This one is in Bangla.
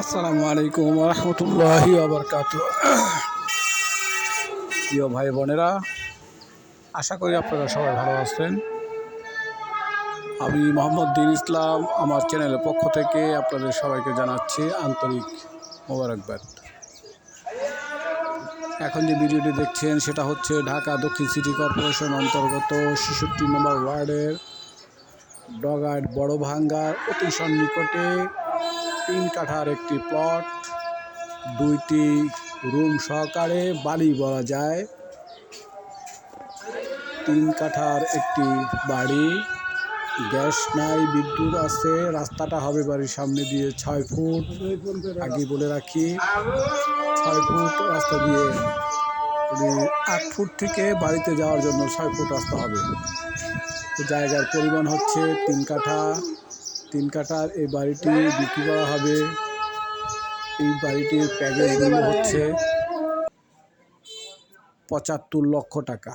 আসসালামু আলাইকুম রহমতুল্লাহি আবরকাত প্রিয় ভাই বোনেরা, আশা করি আপনারা সবাই ভালো আছেন। আমি মোহাম্মদ দিন ইসলাম, আমার চ্যানেলের পক্ষ থেকে আপনাদের সবাইকে জানাচ্ছি আন্তরিক মোবারকবাদ। এখন যে ভিডিওটি দেখছেন, সেটা হচ্ছে ঢাকা দক্ষিণ সিটি কর্পোরেশন অন্তর্গত ছেষট্টি নম্বর ওয়ার্ডের ডগাট বড় ভাঙ্গার অতি সন্নিকটে তিন কাঠার একটি প্লট দুইটি রুম সহকারে বাড়ি বলা যায়। তিন কাঠার একটি বাড়ি, গ্যাস নাই, বিদ্যুৎ আছে, রাস্তাটা হবে বাড়ির সামনে দিয়ে ছয় ফুট আগে বলে রাখি, ছয় ফুট রাস্তা দিয়ে আট ফুট থেকে বাড়িতে যাওয়ার জন্য ছয় ফুট রাস্তা হবে। জায়গার পরিমাণ হচ্ছে তিন কাঠা। তিন কাঠার এই বাড়িটি বিক্রি করা হবে। এই বাড়িটির প্যাকেজ হচ্ছে পঁচাত্তর লক্ষ টাকা।